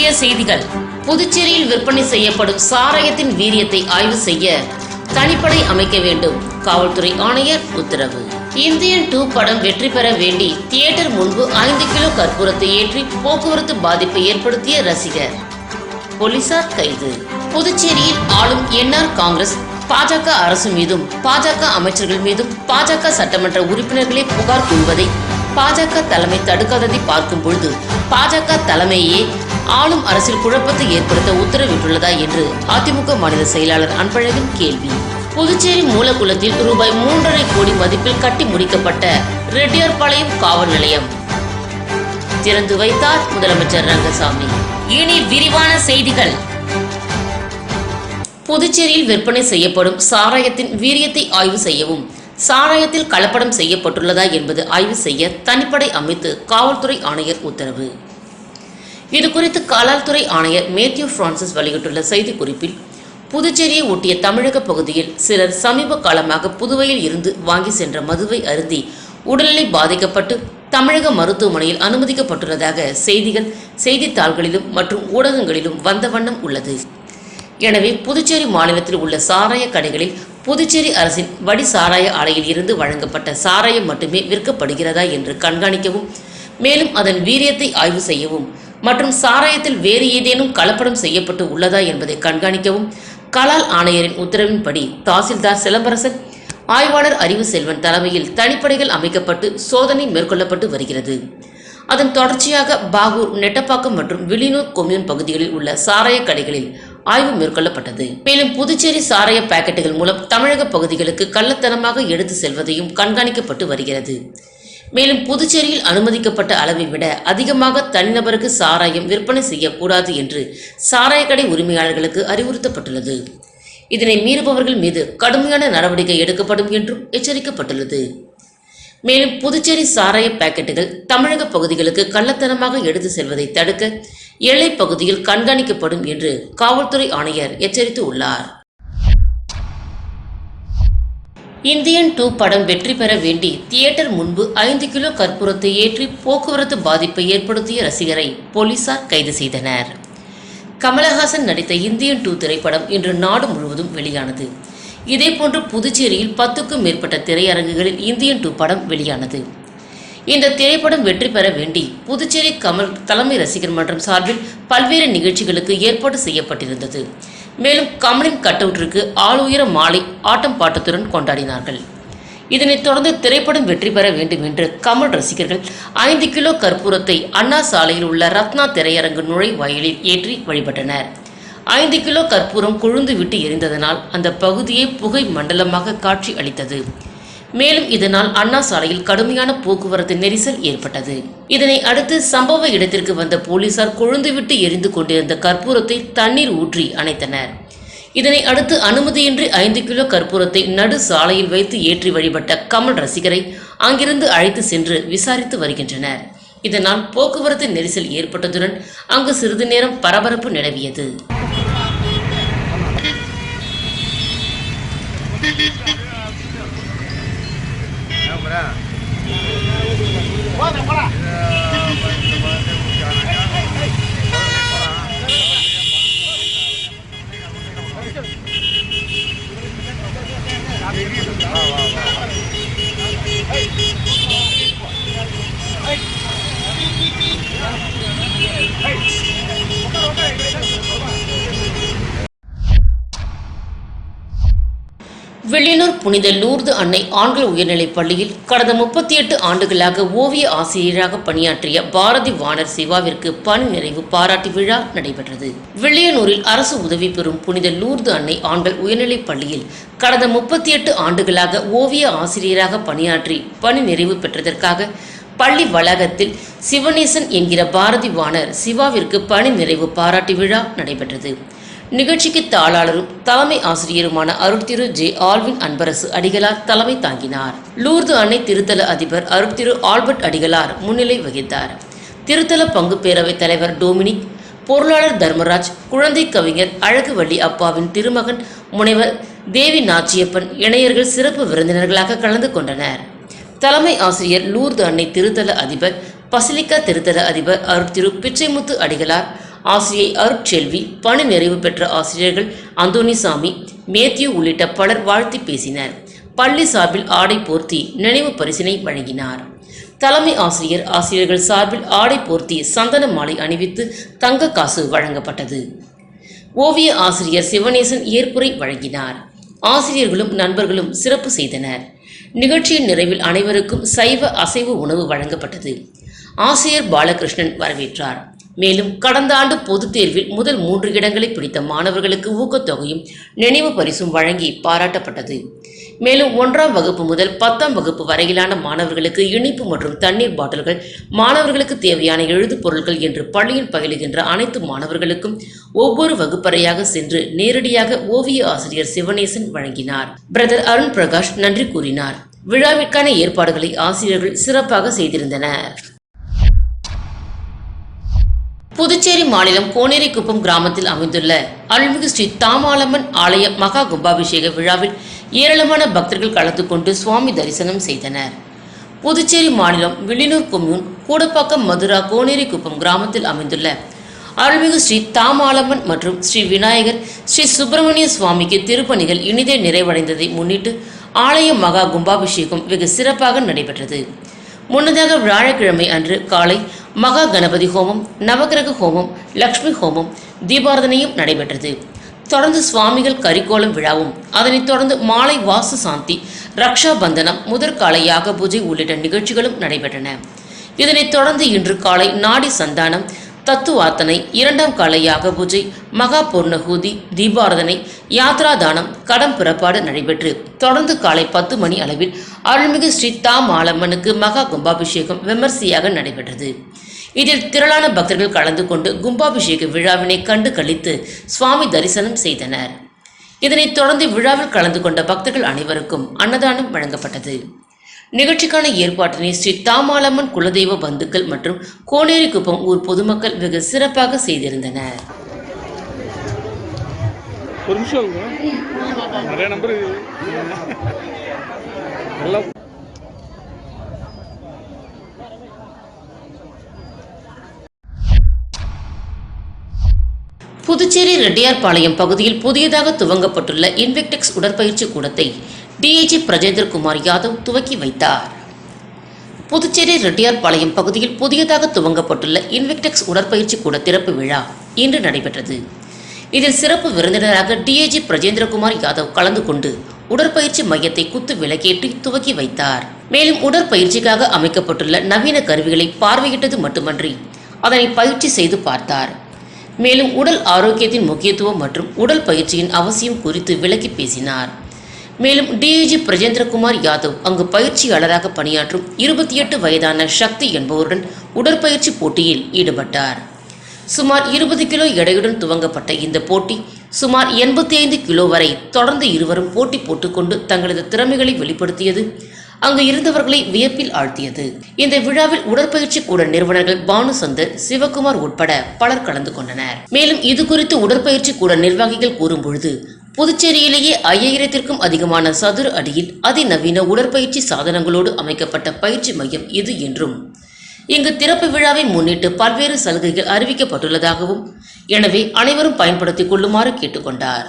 முக்கிய செய்திகள். புதுச்சேரியில் விற்பனை செய்யப்படும் சாராயத்தின் வீரியத்தை ஆய்வு செய்ய தனிப்படை அமைக்க வேண்டும். காவல்துறை ஆணையர் உத்தரவு. இந்தியன் டூ படம் வெற்றி பெற வேண்டி தியேட்டர் முன்பு ஐந்து கிலோ கற்பூரத்தை ஏற்றி போக்குவரத்து பாதிப்பை ஏற்படுத்திய ரசிகர். போலீசார் கைது. புதுச்சேரியில் ஆளும் என்ஆர் காங்கிரஸ் பாஜக அரசு மீதும் பாஜக அமைச்சர்கள் மீதும் பாஜக சட்டமன்ற உறுப்பினர்களே புகார் கூறுவதை பாஜக தலைமை தடுக்காததை பார்க்கும் பொழுது பாஜக தலைமையே ஆளும் அரசில் குழப்பத்தை ஏற்படுத்த உத்தரவிட்டுள்ளதா என்று அதிமுக மாநில செயலாளர் அன்பழகன் கேள்வி. புதுச்சேரி மூலக்குளத்தில் ரூபாய் மூன்றரை கோடி மதிப்பில் கட்டி முடிக்கப்பட்ட ரெட்டியார்பாளையம் காவல் நிலையம். திறந்து வைத்தார் முதலமைச்சர் ரங்கசாமி. இனி விரிவான செய்திகள். புதுச்சேரியில் விற்பனை செய்யப்படும் சாராயத்தின் வீரியத்தை ஆய்வு செய்யவும் சாராயத்தில் கலப்படம் செய்யப்பட்டுள்ளதா என்பது ஆய்வு செய்ய தனிப்படை அமைத்து காவல்துறை ஆணையர் உத்தரவு. இது குறித்து காலால்துறை ஆணையர் மேத்யூ பிரான்சிஸ் வெளியிட்டுள்ள செய்திக்குறிப்பில் புதுச்சேரியை ஒட்டிய தமிழக பகுதியில் சிலர் சமீப காலமாக புதுவையில் இருந்து வாங்கி சென்ற மதுவை அருந்தி உடல்நிலை பாதிக்கப்பட்டு தமிழக மருத்துவமனையில் அனுமதிக்கப்பட்டுள்ளதாக செய்திகள் செய்தித்தாள்களிலும் மற்றும் ஊடகங்களிலும் வந்த வண்ணம் உள்ளது. எனவே புதுச்சேரி மாநிலத்தில் உள்ள சாராய கடைகளில் புதுச்சேரி அரசின் வடி சாராய ஆலையில் இருந்து வழங்கப்பட்ட சாராயம் மட்டுமே விற்கப்படுகிறதா என்று கண்காணிக்கவும் மேலும் அதன் வீரியத்தை ஆய்வு செய்யவும் மற்றும் சாராயத்தில் வேறு ஏதேனும் கலப்படம் செய்யப்பட்டு உள்ளதா என்பதை கண்காணிக்கவும். கலால் ஆணையரின் உத்தரவின்படி தாசில்தார் சிலம்பரசன் ஆய்வாளர் அறிவு செல்வன் தலைமையில் தனிப்படைகள் அமைக்கப்பட்டு சோதனை மேற்கொள்ளப்பட்டு வருகிறது. அதன் தொடர்ச்சியாக பாகூர் நெட்டப்பாக்கம் மற்றும் வில்லியனூர் கொம்யூன் பகுதிகளில் உள்ள சாராய கடைகளில் ஆய்வு மேற்கொள்ளப்பட்டது. மேலும் புதுச்சேரி சாராய பாக்கெட்டுகள் மூலம் தமிழக பகுதிகளுக்கு கள்ளத்தனமாக எடுத்து செல்வதையும் கண்காணிக்கப்பட்டு வருகிறது. மேலும் புதுச்சேரியில் அனுமதிக்கப்பட்ட அளவை விட அதிகமாக தனிநபருக்கு சாராயம் விற்பனை செய்யக்கூடாது என்று சாராய கடை உரிமையாளர்களுக்கு அறிவுறுத்தப்பட்டுள்ளது. இதனை மீறுபவர்கள் மீது கடுமையான நடவடிக்கை எடுக்கப்படும் என்றும் எச்சரிக்கப்பட்டுள்ளது. மேலும் புதுச்சேரி சாராய பாக்கெட்டுகள் தமிழக பகுதிகளுக்கு கள்ளத்தனமாக எடுத்து செல்வதை தடுக்க எல்லைப் பகுதியில் கண்காணிக்கப்படும் என்று காவல்துறை ஆணையர் எச்சரித்து உள்ளார் இந்தியன் டூ படம் வெற்றி பெற வேண்டி தியேட்டர் முன்பு ஐந்து கிலோ கற்பூரத்தை ஏற்றி போக்குவரத்து பாதிப்பை ஏற்படுத்திய ரசிகரை போலீசார் கைது செய்தனர். கமலஹாசன் நடித்த இந்தியன் டூ திரைப்படம் இன்று நாடு முழுவதும் வெளியானது. இதேபோன்று புதுச்சேரியில் பத்துக்கும் மேற்பட்ட திரையரங்குகளில் இந்தியன் டூ படம் வெளியானது. இந்த திரைப்படம் வெற்றி பெற வேண்டி புதுச்சேரி கமல் தலைமை ரசிகர் மன்றம் சார்பில் பல்வேறு நிகழ்ச்சிகளுக்கு ஏற்பாடு செய்யப்பட்டிருந்தது. மேலும் கமலின் கட்டவுட்டிற்கு ஆளுயர மாலை ஆட்டம் பாட்டத்துடன் கொண்டாடினார்கள். இதனைத் தொடர்ந்து திரைப்படம் வெற்றி பெற வேண்டும் என்று கமல் ரசிகர்கள் ஐந்து கிலோ கற்பூரத்தை அண்ணா சாலையில் உள்ள ரத்னா திரையரங்கு நுழைவாயிலில் ஏற்றி வழிபட்டனர். ஐந்து கிலோ கற்பூரம் கொழுந்து விட்டு எரிந்ததனால் அந்த பகுதியே புகை மண்டலமாக காட்சி அளித்தது. மேலும் இதனால் அண்ணா சாலையில் கடுமையான போக்குவரத்து நெரிசல் ஏற்பட்டது. இதனை அடுத்து சம்பவ இடத்திற்கு வந்த போலீசார் கொழுந்துவிட்டு எரிந்து கொண்டிருந்த கற்பூரத்தை தண்ணீர் ஊற்றி அணைத்தனர். இதனை அடுத்து அனுமதியின்றி ஐந்து கிலோ கற்பூரத்தை நடு சாலையில் வைத்து ஏற்றி வழிபட்ட கமல் ரசிகரை அங்கிருந்து அழைத்து சென்று விசாரித்து வருகின்றனர். இதனால் போக்குவரத்து நெரிசல் ஏற்பட்டதுடன் அங்கு சிறிது நேரம் பரபரப்பு நிலவியது. Bora, bora! புனித லூர்து அன்னை ஆண்கள் உயர்நிலைப் பள்ளியில் கடந்த முப்பத்தி எட்டு ஆண்டுகளாக ஓவிய ஆசிரியராக பணியாற்றிய பாரதி வாணர் சிவாவிற்கு பணி நிறைவு பாராட்டு விழா நடைபெற்றது. வில்லியனூரில் அரசு உதவி பெறும் புனித லூர்து அன்னை ஆண்கள் உயர்நிலைப் பள்ளியில் கடந்த முப்பத்தி எட்டு ஆண்டுகளாக ஓவிய ஆசிரியராக பணியாற்றி பணி நிறைவு பெற்றதற்காக பள்ளி வளாகத்தில் சிவநேசன் என்கிற பாரதி வாணர் சிவாவிற்கு பணி நிறைவு பாராட்டு விழா நடைபெற்றது. நிகழ்ச்சிக்கு தாளாளரும் தலைமை ஆசிரியருமான அருட்திரு ஜே ஆல்வின் அன்பரசு அடிகளார் தலைமை தாங்கினார். லூர்து அன்னை திருத்தல அதிபர் அருட்திரு ஆல்பர்ட் அடிகளார் முன்னிலை வகித்தார். திருத்தல பங்கு பேரவைத் தலைவர் டொமினிக் பொருளாளர் தர்மராஜ் குழந்தை கவிஞர் அழகுவள்ளி அப்பாவின் திருமகன் முனைவர் தேவி நாச்சியப்பன் இணையர்கள் சிறப்பு விருந்தினர்களாக கலந்து கொண்டனர். தலைமை ஆசிரியர் லூர்து அன்னை திருத்தல அதிபர் பசிலிக்கா திருத்தல அதிபர் அருட்திரு பிச்சைமுத்து அடிகளார் ஆசிரியை அருட்செல்வி பணி நிறைவு பெற்ற ஆசிரியர்கள் அந்தோனிசாமி மேத்யூ உள்ளிட்ட பலர் வாழ்த்தி பேசினர். பள்ளி சார்பில் ஆடை போர்த்தி நினைவு பரிசினை வழங்கினார். தலைமை ஆசிரியர் ஆசிரியர்கள் சார்பில் ஆடை போர்த்தி சந்தன மாலை அணிவித்து தங்க காசு வழங்கப்பட்டது. ஓவிய ஆசிரியர் சிவனேசன் ஏற்புரை வழங்கினார். ஆசிரியர்களும் நண்பர்களும் சிறப்பு செய்தனர். நிகழ்ச்சியின் நிறைவில் அனைவருக்கும் சைவ அசைவ உணவு வழங்கப்பட்டது. ஆசிரியர் பாலகிருஷ்ணன் வரவேற்றார். மேலும் கடந்த ஆண்டு பொதுத் தேர்வில் முதல் மூன்று இடங்களை பிடித்த மாணவர்களுக்கு ஊக்கத்தொகையும் நினைவு பரிசும் வழங்கி பாராட்டப்பட்டது. மேலும் ஒன்றாம் வகுப்பு முதல் பத்தாம் வகுப்பு வரையிலான மாணவர்களுக்கு இனிப்பு மற்றும் தண்ணீர் பாட்டில்கள் மாணவர்களுக்கு தேவையான எழுது பொருட்கள் என்று பள்ளியில் பயிலுகின்ற அனைத்து மாணவர்களுக்கும் ஒவ்வொரு வகுப்பறையாக சென்று நேரடியாக ஓவிய ஆசிரியர் சிவனேசன் வழங்கினார். பிரதர் அருண் பிரகாஷ் நன்றி கூறினார். விழாவிற்கான ஏற்பாடுகளை ஆசிரியர்கள் சிறப்பாக செய்திருந்தனர். புதுச்சேரி மாநிலம் கோனேரிக்குப்பம் கிராமத்தில் அமைந்துள்ள அருள்மிகு ஸ்ரீ தாமாலம்மன் ஆலய மகா கும்பாபிஷேக விழாவில் ஏராளமான பக்தர்கள் கலந்து கொண்டு சுவாமி தரிசனம் செய்தனர். புதுச்சேரி மாநிலம் விழினூர் கொம்யூன் கூடப்பாக்கம் மதுரா கோனேரிக்குப்பம் கிராமத்தில் அமைந்துள்ள அருள்மிகு ஸ்ரீ தாமாலம்மன் மற்றும் ஸ்ரீ விநாயகர் ஸ்ரீ சுப்பிரமணிய சுவாமிக்கு திருப்பணிகள் இனிதே நிறைவடைந்ததை முன்னிட்டு ஆலய மகா கும்பாபிஷேகம் வெகு சிறப்பாக நடைபெற்றது. முன்னதாக வியாழக்கிழமை அன்று காலை மகா கணபதி ஹோமம் நவகிரக ஹோமம் லக்ஷ்மி ஹோமம் தீபாரதனையும் நடைபெற்றது. தொடர்ந்து சுவாமிகள் கரிக்கோலம் விழாவும் அதனைத் தொடர்ந்து மாலை வாசு சாந்தி ரக்ஷா பந்தனம் முதற்காலை யாக பூஜை உள்ளிட்ட நிகழ்ச்சிகளும் நடைபெற்றன. இதனைத் தொடர்ந்து இன்று காலை நாடி சந்தானம் தத்துவார்த்தனை இரண்டாம் கால யாக பூஜை மகா பூர்ணகூதி தீபாரதனை யாத்ரா தானம் கடம் புறப்பாடு நடைபெற்று தொடர்ந்து காலை பத்து மணி அளவில் அருள்மிகு ஸ்ரீ தாமாலம்மனுக்கு மகா கும்பாபிஷேகம் விமர்சையாக நடைபெற்றது. இதில் திரளான பக்தர்கள் கலந்து கொண்டு கும்பாபிஷேக விழாவினை கண்டு கழித்து சுவாமி தரிசனம் செய்தனர். இதனைத் தொடர்ந்து விழாவில் கலந்து கொண்ட பக்தர்கள் அனைவருக்கும் அன்னதானம் வழங்கப்பட்டது. நிகழ்ச்சிக்கான ஏற்பாட்டினை ஸ்ரீ தாமாலம்மன் குலதெய்வ பந்துக்கள் மற்றும் கோனேரிக்குப்பம் ஊர் பொதுமக்கள் வெகு சிறப்பாக செய்திருந்தனர். புதுச்சேரி ரெட்டியார்பாளையம் பகுதியில் புதியதாக துவங்கப்பட்டுள்ள இன்வெக்டெக்ஸ் உடற்பயிற்சி கூடத்தை டிஐஜி பிரஜேந்திரகுமார் யாதவ் துவக்கி வைத்தார். புதுச்சேரி ரெட்டியார்பாளையம் பகுதியில் புதியதாக துவங்கப்பட்டுள்ள இன்வெக்டெக்ஸ் உடற்பயிற்சி கூட திறப்பு விழா இன்று நடைபெற்றது. இதில் சிறப்பு விருந்தினராக டிஏஜி பிரஜேந்திரகுமார் யாதவ் கலந்து கொண்டு உடற்பயிற்சி மையத்தை குத்து விளக்கேற்றி துவக்கி வைத்தார். மேலும் உடற்பயிற்சிக்காக அமைக்கப்பட்டுள்ள நவீன கருவிகளை பார்வையிட்டது மட்டுமன்றி அதனை பயிற்சி செய்து பார்த்தார். மேலும் உடல் ஆரோக்கியத்தின் முக்கியத்துவம் மற்றும் உடல் பயிற்சியின் அவசியம் குறித்து விளக்கி பேசினார். மேலும் டிஐஜி பிரஜேந்திரகுமார் யாதவ் அங்கு பயிற்சியாளராக பணியாற்றும் இருபத்தி எட்டு வயதான சக்தி என்பவருடன் உடற்பயிற்சி போட்டியில் ஈடுபட்டார். சுமார் இருபது கிலோ எடையுடன் துவங்கப்பட்ட இந்த போட்டி சுமார் எண்பத்தி ஐந்து கிலோ வரை தொடர்ந்து இருவரும் போட்டி போட்டுக்கொண்டு தங்களது திறமைகளை வெளிப்படுத்தியது அங்கு இருந்தவர்களை வியப்பில் ஆழ்த்தியது. இந்த விழாவில் உடற்பயிற்சி கூட நிறுவனர்கள் பானுசந்தர் சிவகுமார் உட்பட பலர் கலந்து கொண்டனர். மேலும் இது குறித்து உடற்பயிற்சி கூட நிர்வாகிகள் கூறும்பொழுது புதுச்சேரியிலேயே ஐயாயிரத்திற்கும் அதிகமான சதுர அடியில் அதிநவீன உடற்பயிற்சி சாதனங்களோடு அமைக்கப்பட்ட பயிற்சி மையம் இது என்றும். இங்கு திறப்பு விழாவை முன்னிட்டு பல்வேறு சலுகைகள் அறிவிக்கப்பட்டுள்ளதாகவும் எனவே அனைவரும் பயன்படுத்திக் கொள்ளுமாறு கேட்டுக்கொண்டார்.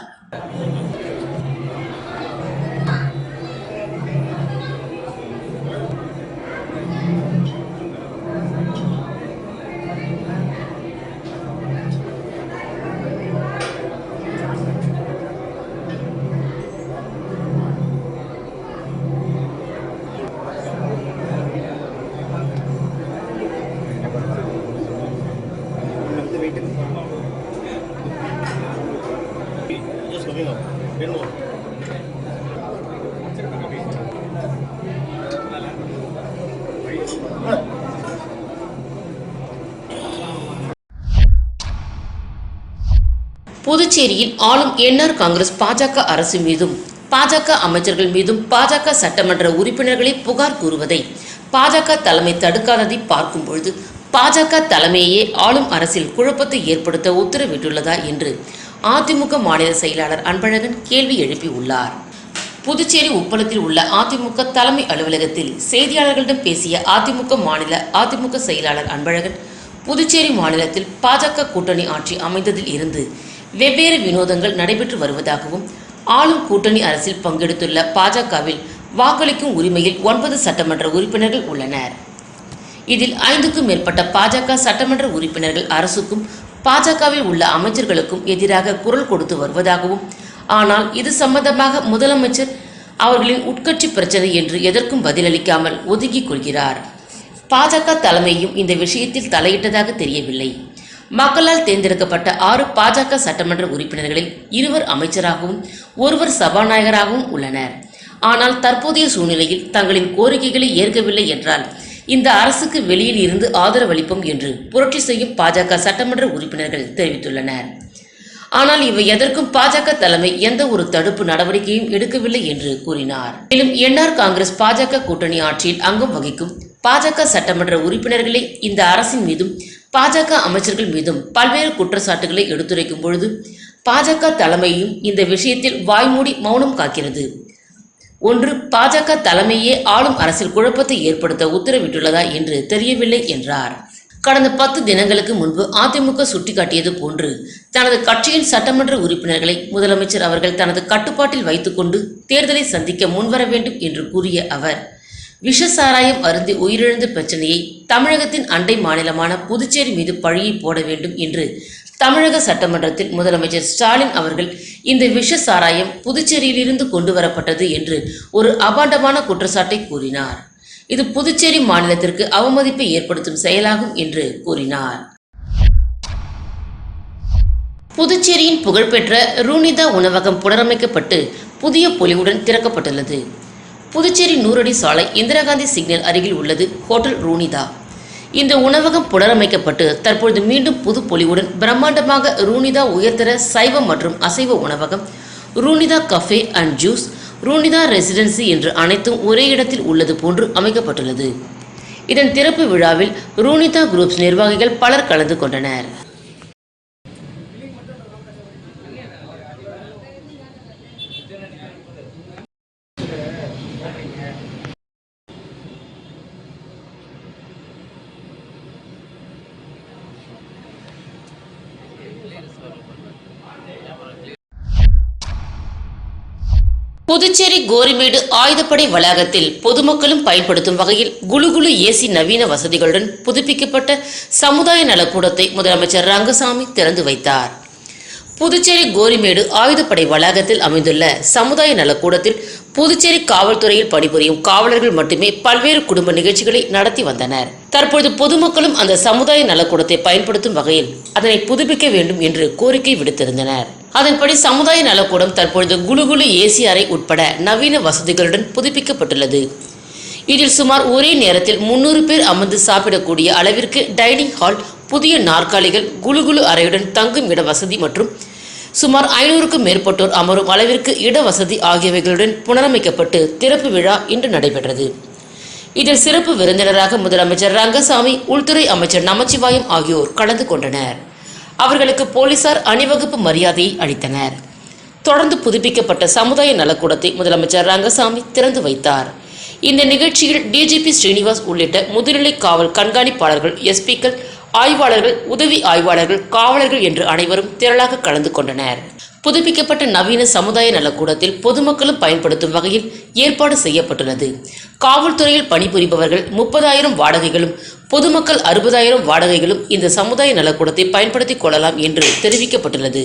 புதுச்சேரியில் ஆளும் என்ஆர் காங்கிரஸ் பாஜக அரசு மீதும் பாஜக அமைச்சர்கள் மீதும் பாஜக சட்டமன்ற உறுப்பினர்களை புகார் கூறுவதை பாஜக தலைமை தடுக்காததை பார்க்கும் பொழுது பாஜக தலைமையே ஆளும் அரசில் குழப்பத்தை ஏற்படுத்த உத்தரவிட்டுள்ளதா என்று அதிமுக மாநில செயலாளர் அன்பழகன் கேள்வி எழுப்பியுள்ளார். புதுச்சேரி உப்பளத்தில் உள்ள அதிமுக தலைமை அலுவலகத்தில் செய்தியாளர்களிடம் பேசிய அதிமுக மாநில அதிமுக செயலாளர் அன்பழகன் புதுச்சேரி மாநிலத்தில் பாஜக கூட்டணி ஆட்சி அமைந்ததில் இருந்து வெவ்வேறு வினோதங்கள் நடைபெற்று வருவதாகவும் ஆளும் கூட்டணி அரசில் பங்கெடுத்துள்ள பாஜகவில் வாக்களிக்கும் உரிமையில் ஒன்பது சட்டமன்ற உறுப்பினர்கள் உள்ளனர். இதில் ஐந்துக்கும் மேற்பட்ட பாஜக சட்டமன்ற உறுப்பினர்கள் அரசுக்கும் பாஜகவில் உள்ள அமைச்சர்களுக்கும் எதிராக குரல் கொடுத்து வருவதாகவும் ஆனால் இது சம்பந்தமாக முதலமைச்சர் அவர்களின் உட்கட்சி பிரச்சனை என்று எதற்கும் பதிலளிக்காமல் ஒதுக்கிக் கொள்கிறார். பாஜக தலைமையும் இந்த விஷயத்தில் தலையிட்டதாக தெரியவில்லை. மக்களால் தேர்ந்தெடுக்கப்பட்ட ஆறு பாஜக சட்டமன்ற உறுப்பினர்களில் இருவர் அமைச்சராகவும் ஒருவர் சபாநாயகராகவும் உள்ளனர். ஆனால் தற்போதைய சூழ்நிலையில் தங்களின் கோரிக்கைகளை ஏற்கவில்லை என்றால் இந்த அரசுக்கு வெளியில் இருந்து ஆதரவளிப்போம் என்று புரட்சி செய்யும் பாஜக சட்டமன்ற உறுப்பினர்கள் தெரிவித்துள்ளனர். ஆனால் இவை எதற்கும் பாஜக தலைமை எந்த ஒரு தடுப்பு நடவடிக்கையும் எடுக்கவில்லை என்று கூறினார். மேலும் என்ஆர் காங்கிரஸ் பாஜக கூட்டணி ஆட்சியில் அங்கம் வகிக்கும் பாஜக சட்டமன்ற உறுப்பினர்களே இந்த அரசின் மீதும் பாஜக அமைச்சர்கள் மீதும் பல்வேறு குற்றச்சாட்டுகளை எடுத்துரைக்கும் பொழுது பாஜக தலைமையும் இந்த விஷயத்தில் வாய்மூடி மௌனம் காக்கிறது. ஒன்று பாஜக தலைமையே ஆளும் அரசில் குழப்பத்தை ஏற்படுத்த உத்தரவிட்டுள்ளதா என்று தெரியவில்லை என்றார். கடந்த பத்து தினங்களுக்கு முன்பு அதிமுக சுட்டிக்காட்டியது போன்று தனது கட்சியின் சட்டமன்ற உறுப்பினர்களை முதலமைச்சர் அவர்கள் தனது கட்டுப்பாட்டில் வைத்துக்கொண்டு தேர்தலை சந்திக்க முன்வர வேண்டும் என்று கூறிய அவர் விஷ சாராயம் அருந்தி உயிரிழந்த பிரச்சனையை தமிழகத்தின் அண்டை மாநிலமான புதுச்சேரி மீது பழியை போட வேண்டும் என்று தமிழக சட்டமன்றத்தில் முதலமைச்சர் ஸ்டாலின் அவர்கள் இந்த விஷ சாராயம் புதுச்சேரியிலிருந்து கொண்டு வரப்பட்டது என்று ஒரு அபாண்டமான குற்றச்சாட்டை கூறினார். இது புதுச்சேரி மாநிலத்திற்கு அவமதிப்பை ஏற்படுத்தும் செயலாகும் என்று கூறினார். புதுச்சேரியின் புகழ்பெற்ற ரூனிதா உணவகம் புனரமைக்கப்பட்டு புதிய பொலிவுடன் திறக்கப்பட்டுள்ளது. புதுச்சேரி நூறடி சாலை இந்திரா காந்தி சிக்னல் அருகில் உள்ளது ஹோட்டல் ரூனிதா. இந்த உணவகம் புனரமைக்கப்பட்டு தற்பொழுது மீண்டும் புது பொலிவுடன் பிரம்மாண்டமாக ரூனிதா உயர்தர சைவ மற்றும் அசைவ உணவகம் Runitha cafe and juice Runitha residency என்று அனைத்தும் ஒரே இடத்தில் உள்ளது போன்று அமைக்கப்பட்டுள்ளது. இதன் திறப்பு விழாவில் ரூனிதா குரூப்ஸ் நிர்வாகிகள் பலர் கலந்து கொண்டனர் புதுச்சேரி கோரிமேடு ஆயுதப்படை வளாகத்தில் பொதுமக்களும் பயன்படுத்தும் வகையில் குழுகுழு ஏசி நவீன வசதிகளுடன் புதுப்பிக்கப்பட்ட சமுதாய நலக்கூடத்தை முதலமைச்சர் ரங்கசாமி திறந்து வைத்தார். புதுச்சேரி கோரிமேடு ஆயுதப்படை வளாகத்தில் அமைந்துள்ள சமுதாய நலக்கூடத்தில் புதுச்சேரி காவல்துறையில் பணிபுரியும் காவலர்கள் மட்டுமே பல்வேறு குடும்ப நிகழ்ச்சிகளை நடத்தி வந்தனர். தற்பொழுது பொதுமக்களும் அந்த சமுதாய நலக்கூடத்தை பயன்படுத்தும் வகையில் அதனை புதுப்பிக்க வேண்டும் என்று கோரிக்கை விடுத்திருந்தனர். அதன்படி சமுதாய நலக்கூடம் தற்பொழுது குலுகுலு ஏசி அறை உட்பட நவீன வசதிகளுடன் புதுப்பிக்கப்பட்டுள்ளது. இதில் சுமார் ஒரே நேரத்தில் முன்னூறு பேர் அமர்ந்து சாப்பிடக்கூடிய அளவிற்கு டைனிங் ஹால் புதிய நாற்காலிகள் குலுகுலு அறையுடன் தங்கும் இட வசதி மற்றும் சுமார் ஐநூறுக்கும் மேற்பட்டோர் அமரும் அளவிற்கு இட வசதி ஆகியவைகளுடன் புனரமைக்கப்பட்டு திறப்பு விழா இன்று நடைபெற்றது. இதில் சிறப்பு விருந்தினராக முதலமைச்சர் ரங்கசாமி உள்துறை அமைச்சர் நமச்சிவாயம் ஆகியோர் கலந்து கொண்டனர். அவர்களுக்கு போலீசார் அணிவகுப்பு மரியாதையை அளித்தனர். தொடர்ந்து புதுப்பிக்கப்பட்ட சமுதாய நலக்கூடத்தை முதலமைச்சர் ரங்கசாமி திறந்து வைத்தார். இந்த நிகழ்ச்சியில் டிஜிபி ஸ்ரீனிவாஸ் உள்ளிட்ட முதுநிலை காவல் கண்காணிப்பாளர்கள் எஸ்பிக்கள் ஆய்வாளர்கள் உதவி ஆய்வாளர்கள் காவலர்கள் என்று அனைவரும் திரளாக கலந்து கொண்டனர். புதுப்பிக்கப்பட்ட நவீன சமுதாய நலக்கூடத்தில் பொதுமக்களும் பயன்படுத்தும் வகையில் ஏற்பாடு செய்யப்பட்டுள்ளது. காவல்துறையில் பணிபுரிபவர்கள் முப்பதாயிரம் வாடகைகளும் பொதுமக்கள் அறுபதாயிரம் வாடகைகளும் இந்த சமுதாய நலக்கூடத்தை பயன்படுத்திக் கொள்ளலாம் என்று தெரிவிக்கப்பட்டுள்ளது.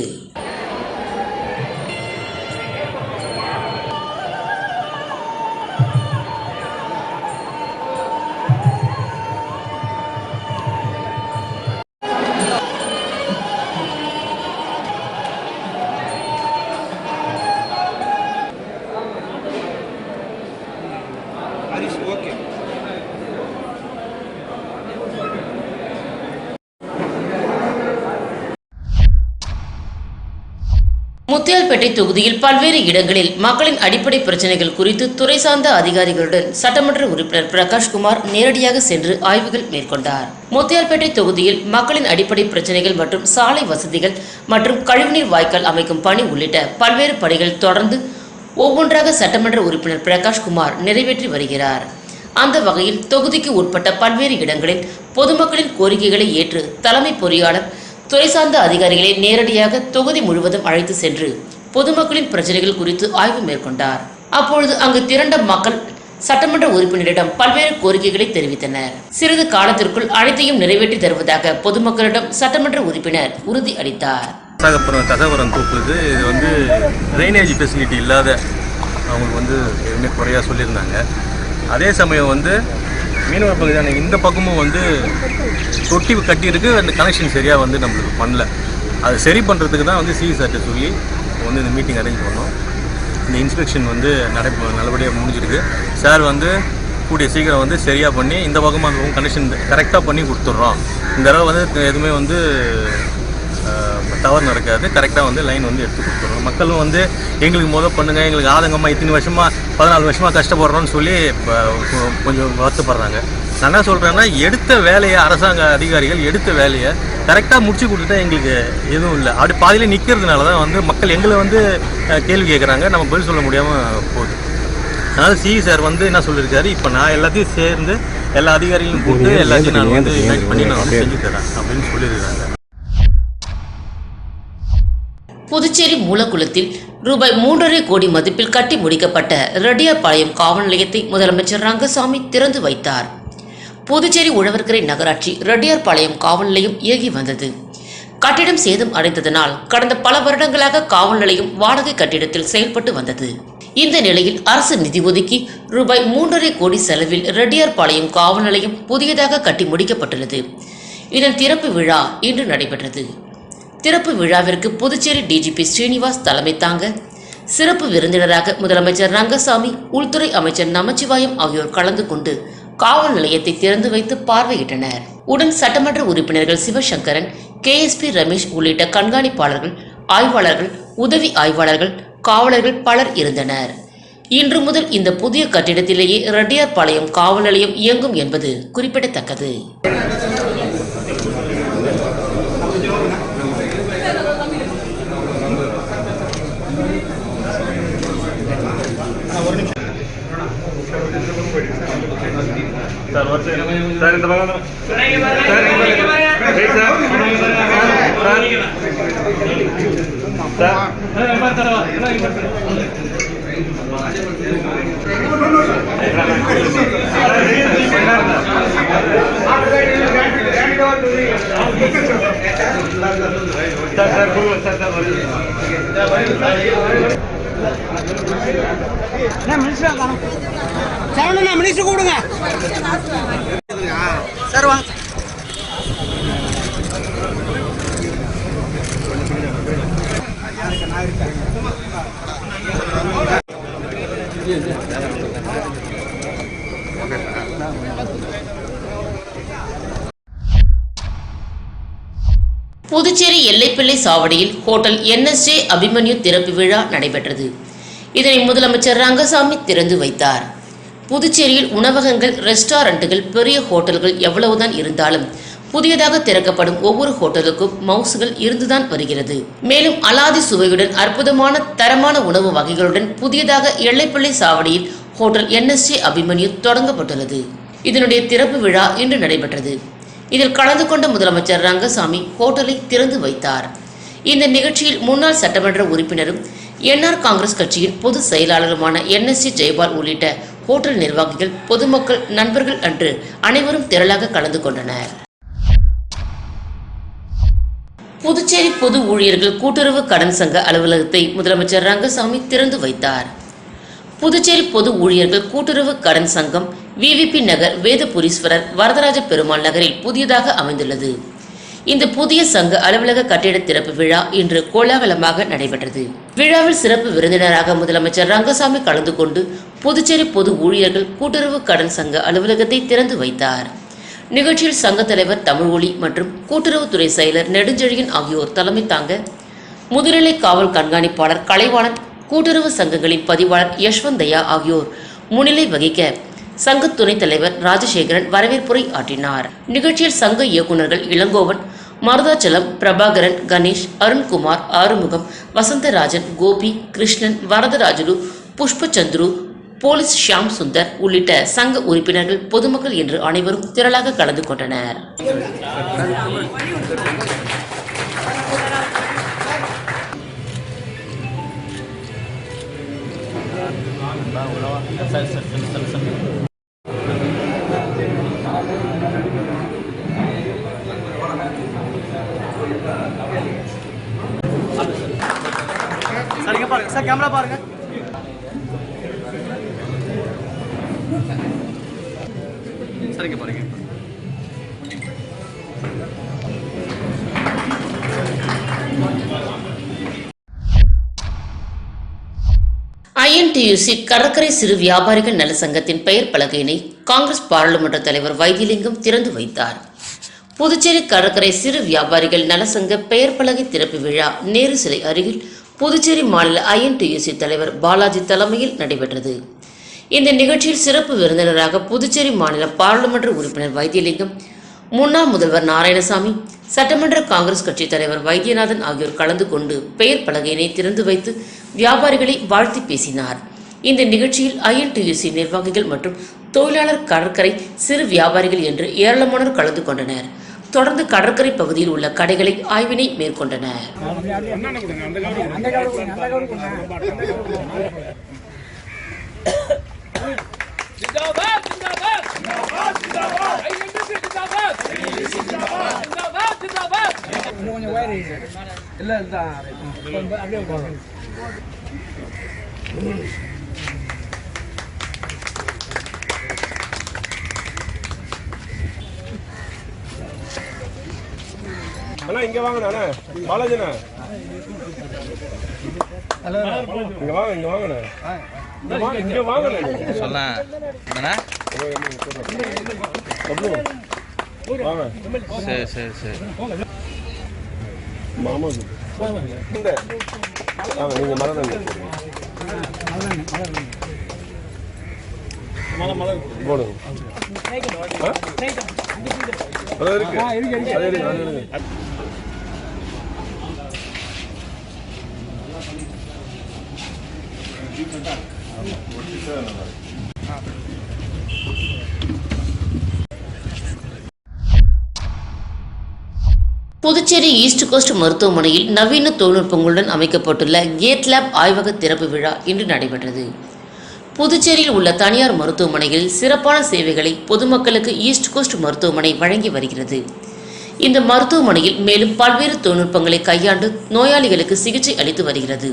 முத்தியால்பேட்டை தொகுதியில் பல்வேறு இடங்களில் மக்களின் அடிப்படை பிரச்சனைகள் குறித்து துறை சார்ந்த அதிகாரிகளுடன் சட்டமன்ற உறுப்பினர் பிரகாஷ்குமார் நேரடியாக சென்று ஆய்வுகள் மேற்கொண்டார். முத்தியால்பேட்டை தொகுதியில் மக்களின் அடிப்படை பிரச்சனைகள் மற்றும் சாலை வசதிகள் மற்றும் கழிவுநீர் வாய்க்கால் அமைக்கும் பணி உள்ளிட்ட பல்வேறு பணிகள் தொடர்ந்து ஒவ்வொன்றாக சட்டமன்ற உறுப்பினர் பிரகாஷ்குமார் நிறைவேற்றி வருகிறார். அந்த வகையில் தொகுதிக்கு உட்பட்ட பல்வேறு இடங்களில் பொதுமக்களின் கோரிக்கைகளை ஏற்று தலைமை பொறியாளர் துறை சார்ந்த அதிகாரிகளை நேரடியாக தொகுதி முழுவதும் அழைத்து சென்று பொதுமக்களின் பிரச்சனைகள் குறித்து ஆய்வு மேற்கொண்டார். அப்பொழுது அங்கு திரண்ட மக்கள் சட்டமன்ற உறுப்பினரிடம் பல்வேறு கோரிக்கைகளை தெரிவித்தனர். சிறிது காலத்திற்குள் அனைத்தையும் நிறைவேற்றி தருவதாக பொதுமக்களிடம் சட்டமன்ற உறுப்பினர் உறுதி அளித்தார். விசாகப்புரம் கதவரம் இது வந்து ட்ரைனேஜ் ஃபெசிலிட்டி இல்லாத அவங்களுக்கு வந்து எதுவுமே குறையாக சொல்லியிருந்தாங்க. அதே சமயம் வந்து மீனவர் பகுதியான இந்த பக்கமும் வந்து தொட்டி கட்டியிருக்கு. அந்த கனெக்ஷன் சரியாக வந்து நம்மளுக்கு பண்ணல. அதை சரி பண்ணுறதுக்கு தான் வந்து சிஎஸ்ஆர்ட்ட சொல்லி வந்து இந்த மீட்டிங் அரேஞ்ச் பண்ணோம். இந்த இன்ஸ்பெக்ஷன் வந்து நடை நல்லபடியாக முடிஞ்சிருக்கு. சார் வந்து கூடிய சீக்கிரம் வந்து சரியாக பண்ணி இந்த பக்கமாக அந்த பக்கம் கனெக்ஷன் கரெக்டாக பண்ணி கொடுத்துட்றோம். இந்த தடவை வந்து எதுவுமே வந்து தவறு நடக்காது. கரெக்டாக வந்து லைன் வந்து எடுத்து கொடுத்துருவோம் மக்களும் வந்து எங்களுக்கு முத பண்ணுங்க எங்களுக்கு ஆதங்கமாக இத்தனை வருஷமாக பதினாலு வருஷமாக கஷ்டப்படுறோம்னு சொல்லி கொஞ்சம் வருத்தப்படுறாங்க. நான் என்ன சொல்கிறேன்னா எடுத்த வேலையை அரசாங்க அதிகாரிகள் எடுத்த வேலையை கரெக்டாக முடிச்சு கொடுத்துட்டா எங்களுக்கு எதுவும் இல்லை. அப்படி பாதியிலே நிற்கிறதுனால தான் வந்து மக்கள் எங்களை வந்து கேள்வி கேட்குறாங்க. நம்ம பதில் சொல்ல முடியாமல் போகுது. அதனால் சிஇ சார் வந்து என்ன சொல்லியிருக்காரு இப்போ நான் எல்லாத்தையும் சேர்ந்து எல்லா அதிகாரிகளையும் கூப்பிட்டு எல்லாத்தையும் நான் வந்து பண்ணி நான் வந்து செஞ்சு தரேன் அப்படின்னு சொல்லியிருக்காங்க. புதுச்சேரி மூலக்குளத்தில் ரூபாய் மூன்றரை கோடி மதிப்பில் கட்டி முடிக்கப்பட்ட ரெட்டியார்பாளையம் காவல் நிலையத்தை முதலமைச்சர் ரங்கசாமி திறந்து வைத்தார். புதுச்சேரி உழவர்கரை நகராட்சி ரெட்டியார்பாளையம் காவல் நிலையம் இயங்கி வந்தது. கட்டிடம் சேதம் அடைந்ததனால் கடந்த பல வருடங்களாக காவல் நிலையம் வாடகை கட்டிடத்தில் செயல்பட்டு வந்தது. இந்த நிலையில் அரசு நிதி ஒதுக்கி ரூபாய் மூன்றரை கோடி செலவில் ரெட்டியார்பாளையம் காவல் நிலையம் புதியதாக கட்டி முடிக்கப்பட்டுள்ளது. இதன் திறப்பு விழா இன்று நடைபெற்றது. திறப்பு விழாவிற்கு புதுச்சேரி டிஜிபி ஸ்ரீனிவாஸ் தலைமை தாங்க. சிறப்பு விருந்தினராக முதலமைச்சர் ரங்கசாமி உள்துறை அமைச்சர் நமச்சிவாயம் ஆகியோர் கலந்து கொண்டு காவல் நிலையத்தை திறந்து வைத்து பார்வையிட்டனர். உடன் சட்டமன்ற உறுப்பினர்கள் சிவசங்கரன் கேஎஸ்பி ரமேஷ் உள்ளிட்ட கண்காணிப்பாளர்கள் ஆய்வாளர்கள் உதவி ஆய்வாளர்கள் காவலர்கள் பலர் இருந்தனர். இன்று முதல் இந்த புதிய கட்டிடத்திலேயே ரெட்டியார்பாளையம் காவல் நிலையம் இயங்கும் என்பது குறிப்பிடத்தக்கது. சார் ஒரு second. சார் இந்த பக்கம் sir sir. Sir. Sir. Sir minister கூப்பிடுங்க. சார் வாங்க. புதுச்சேரி எல்லைப்பிள்ளை சாவடியில் ஹோட்டல் என்எஸ்ஜே அபிமன்யு திறப்பு விழா நடைபெற்றது. இதனை முதலமைச்சர் ரங்கசாமி திறந்து வைத்தார். புதுச்சேரியில் உணவகங்கள் ரெஸ்டாரண்ட்டுகள் பெரிய ஹோட்டல்கள் எவ்வளவுதான் இருந்தாலும் புதியதாக திறக்கப்படும் ஒவ்வொரு ஹோட்டலுக்கும் மவுசுகள் இருந்துதான் வருகிறது. மேலும் அலாதி சுவையுடன் அற்புதமான தரமான உணவு வகைகளுடன் புதியதாக எல்லைப்பிள்ளை சாவடியில் ஹோட்டல் என்எஸ்ஜே அபிமன்யு தொடங்கப்பட்டுள்ளது. இதனுடைய திறப்பு விழா இன்று நடைபெற்றது. இதில் கலந்து கொண்ட முதலமைச்சர் ரங்கசாமி ஹோட்டலை திறந்து வைத்தார். இந்த நிகழ்ச்சியில் முன்னாள் சட்டமன்ற உறுப்பினரும் என்ஆர் காங்கிரஸ் கட்சியின் பொதுச் செயலாளருமான என்எஸ்சி ஜெயபால் உள்ளிட்ட ஹோட்டல் நிர்வாகிகள் பொதுமக்கள் நண்பர்கள் அன்று அனைவரும் திரளாக கலந்து கொண்டனர். புதுச்சேரி பொது ஊழியர்கள் கூட்டுறவு கடன் சங்க அலுவலகத்தை முதலமைச்சர் ரங்கசாமி திறந்து வைத்தார். புதுச்சேரி பொது ஊழியர்கள் கூட்டுறவு கடன் சங்கம் விவிபி நகர் வேதபுரீஸ்வரர் வரதராஜ பெருமாள் நகரில் புதியதாக அமைந்துள்ளது. இந்த புதிய சங்க அலுவலக கட்டிட திறப்பு விழா இன்று கோலாகலமாக நடைபெற்றது. விழாவில் சிறப்பு விருந்தினராக முதலமைச்சர் ரங்கசாமி கலந்து கொண்டு புதுச்சேரி பொது ஊழியர்கள் கூட்டுறவு கடன் சங்க அலுவலகத்தை திறந்து வைத்தார். நிகழ்ச்சியில் சங்க தலைவர் தமிழ்ஒளி மற்றும் கூட்டுறவுத்துறை செயலர் நெடுஞ்செழியன் ஆகியோர் தலைமை தாங்க முதுநிலை காவல் கண்காணிப்பாளர் கலைவாணன் கூட்டுறவு சங்கங்களின் பதிவாளர் யஷ்வந்தையா ஆகியோர் முன்னிலை வகிக்க சங்க துணைத் தலைவர் ராஜசேகரன் வரவேற்புரை ஆற்றினார். நிகழ்ச்சியில் சங்க இயக்குநர்கள் இளங்கோவன் மருதாச்சலம் பிரபாகரன் கணேஷ் அருண்குமார் ஆறுமுகம் வசந்தராஜன் கோபி கிருஷ்ணன் வரதராஜுலு புஷ்பச்சந்துரு போலீஸ் ஷியாம் சுந்தர் உள்ளிட்ட சங்க உறுப்பினர்கள் பொதுமக்கள் என்று அனைவரும் திரளாக கலந்து கொண்டனர். சார் சரிங்க பாருங்க. சார் கேமரா பாருங்க. சரிங்க பாருங்க. ஐஎன்டியூசி கடற்கரை சிறு வியாபாரிகள் நல சங்கத்தின் பெயர் பலகையினை காங்கிரஸ் பாராளுமன்ற தலைவர் வைத்திலிங்கம் திறந்து வைத்தார். புதுச்சேரி கடற்கரை சிறு வியாபாரிகள் நல சங்க பெயர் பலகை திறப்பு விழா நேரு சிலை அருகில் புதுச்சேரி மாநில ஐஎன்டியூசி தலைவர் பாலாஜி தலைமையில் நடைபெற்றது. இந்த நிகழ்ச்சியில் சிறப்பு விருந்தினராக புதுச்சேரி மாநில பாராளுமன்ற உறுப்பினர் வைத்தியலிங்கம் முன்னாள் முதல்வர் நாராயணசாமி சட்டமன்ற காங்கிரஸ் கட்சி தலைவர் வைத்தியநாதன் ஆகியோர் கலந்து கொண்டு பெயர் பலகையினை திறந்து வைத்து வியாபாரிகளை வாழ்த்தி பேசினார். இந்த நிகழ்ச்சியில் ஐஎன்டியூசி நிர்வாகிகள் மற்றும் தொழிலாளர் கடற்கரை சிறு வியாபாரிகள் என்று ஏராளமானோர் கலந்து கொண்டனர். தொடர்ந்து கடற்கரை பகுதியில் உள்ள கடைகளை ஆய்வினை மேற்கொண்டனர். இல்லை அண்ணா இங்க வாங்கண்ணா அண்ணா பாலாஜிண்ணா இங்க வாங்க இங்க வாங்கண்ணா இங்க வாங்க இங்க வாங்கண்ணா நீங்க. சொல்ல சரி சரி சரி. மாமா இந்த. வாங்க நீங்க மலர் போடுங்க ஆ? அது இருக்கு அது இருக்கு அது இருக்கு புதுச்சேரி ஈஸ்ட் கோஸ்ட் மருத்துவமனையில் நவீன தொழில்நுட்பங்களுடன் அமைக்கப்பட்டுள்ள கேட் லேப் ஆய்வக திறப்பு விழா இன்று நடைபெற்றது. புதுச்சேரியில் உள்ள தனியார் மருத்துவமனைகளில் சிறப்பான சேவைகளை பொதுமக்களுக்கு ஈஸ்ட் கோஸ்ட் மருத்துவமனை வழங்கி வருகிறது. இந்த மருத்துவமனையில் மேலும் பல்வேறு தொழில்நுட்பங்களை கையாண்டு நோயாளிகளுக்கு சிகிச்சை அளித்து வருகிறது.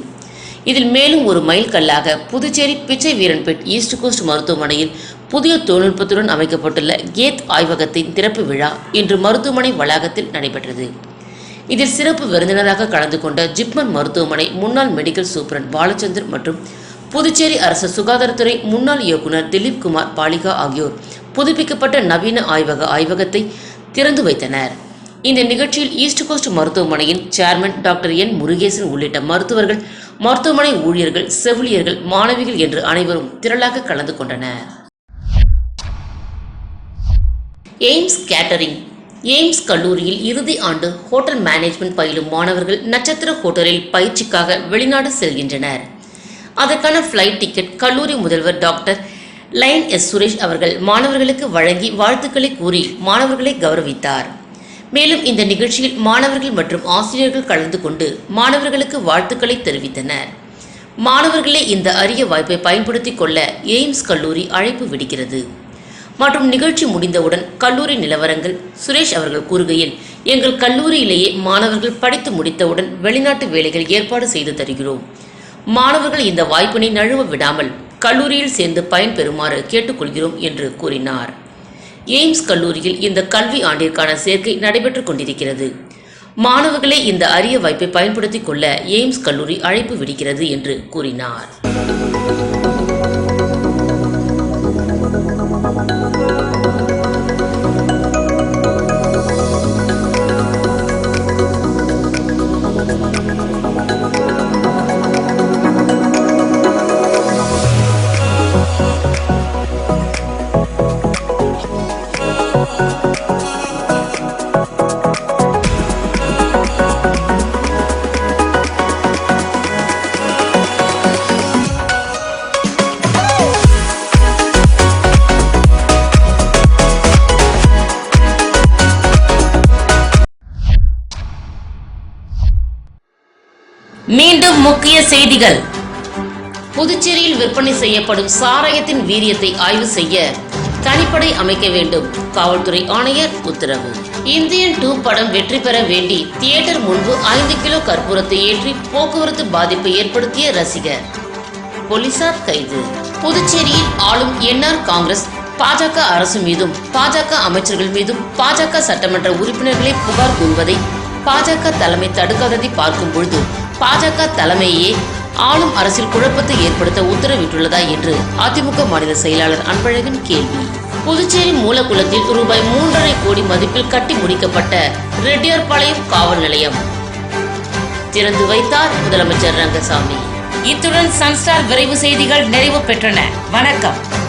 இதில் மேலும் ஒரு மைல்கல்லாக புதுச்சேரி பிச்சை வீரன்பேட் ஈஸ்ட் கோஸ்ட் மருத்துவமனையில் புதிய தொழில்நுட்பத்துடன் அமைக்கப்பட்டுள்ள கேத் ஆய்வகத்தின் திறப்பு விழா இன்று மருத்துவமனை வளாகத்தில் நடைபெற்றது. இதில் சிறப்பு விருந்தினராக கலந்து கொண்ட ஜிப்மர் மருத்துவமனை முன்னாள் மெடிக்கல் சூப்பரண்ட் பாலச்சந்தர் மற்றும் புதுச்சேரி அரசு சுகாதாரத்துறை முன்னாள் இயக்குனர் திலீப் குமார் பாலிகா ஆகியோர் புதுப்பிக்கப்பட்ட நவீன ஆய்வக ஆய்வகத்தை திறந்து வைத்தனர். இந்த நிகழ்ச்சியில் ஈஸ்ட் கோஸ்ட் மருத்துவமனையின் சேர்மன் டாக்டர் என் முருகேசன் உள்ளிட்ட மருத்துவர்கள் மருத்துவமனை ஊழியர்கள் செவிலியர்கள் மாணவிகள் என்று அனைவரும் திரளாக கலந்து கொண்டனர். எய்ம்ஸ் கேட்டரிங் எய்ம்ஸ் கல்லூரியில் இறுதி ஆண்டு ஹோட்டல் மேனேஜ்மெண்ட் பயிலும் மாணவர்கள் நட்சத்திர ஹோட்டலில் பயிற்சிக்காக வெளிநாடு செல்கின்றனர். அதற்கான ஃப்ளைட் டிக்கெட் கல்லூரி முதல்வர் டாக்டர் லைன் எஸ் சுரேஷ் அவர்கள் மாணவர்களுக்கு வழங்கி வாழ்த்துக்களை கூறி மாணவர்களை கௌரவித்தார். மேலும் இந்த நிகழ்ச்சியில் மாணவர்கள் மற்றும் ஆசிரியர்கள் கலந்து கொண்டு மாணவர்களுக்கு வாழ்த்துக்களை தெரிவித்தனர். மாணவர்களே இந்த அரிய வாய்ப்பை பயன்படுத்திக் கொள்ள எய்ம்ஸ் கல்லூரி அழைப்பு விடுக்கிறது. மற்றும் நிகழ்ச்சி முடிந்தவுடன் கல்லூரி நிலவரங்கள் சுரேஷ் அவர்கள் கூறுகையில் எங்கள் கல்லூரியிலேயே மாணவர்கள் படித்து முடித்தவுடன் வெளிநாட்டு வேலைகள் ஏற்பாடு செய்து தருகிறோம். மாணவர்கள் இந்த வாய்ப்பினை நழுவ விடாமல் கல்லூரியில் சேர்ந்து பயன்பெறுமாறு கேட்டுக்கொள்கிறோம் என்று கூறினார். எய்ம்ஸ் கல்லூரியில் இந்த கல்வி ஆண்டிற்கான சேர்க்கை நடைபெற்றுக் கொண்டிருக்கிறது. மாணவர்களே இந்த அரிய வாய்ப்பை பயன்படுத்திக் கொள்ள எய்ம்ஸ் கல்லூரி அழைப்பு விடுக்கிறது என்று கூறினார். செய்திகள் புதுச்சேரியில் விற்பனை செய்யப்படும் சாராயத்தின் வீரியத்தை ஆய்வு செய்ய தனிப்படை அமைக்க வேண்டும். காவல்துறை ஆணையர் உத்தரவு. இந்தியன் டூ படம் வெற்றி பெற வேண்டி தியேட்டர் முன்பு ஐந்து கிலோ கற்பூரத்தை ஏற்றி போக்குவரத்து பாதிப்பை ஏற்படுத்திய ரசிகர். போலீசார் கைது. புதுச்சேரியில் ஆளும் என்ஆர் காங்கிரஸ் பாஜக அரசு மீதும் பாஜக அமைச்சர்கள் மீதும் பாஜக சட்டமன்ற உறுப்பினர்களை புகார் கூறுவதை பாஜக தலைமை தடுக்காததை பார்க்கும் பொழுது பாஜக தலைமையே ஆளும் அரசில் குழப்பத்தை ஏற்படுத்த உத்தரவிட்டுள்ளதா என்று அதிமுக மாநில செயலாளர் அன்பழகன் கேள்வி. புதுச்சேரி மூலக்குளத்தில் ரூபாய் மூன்றரை கோடி மதிப்பில் கட்டி முடிக்கப்பட்ட ரெட்டியார்பாளையம் காவல் நிலையம். திறந்து வைத்தார் முதலமைச்சர் ரங்கசாமி. இத்துடன் சன்ஸ்டார் விரைவு செய்திகள் நிறைவு பெற்றன. வணக்கம்.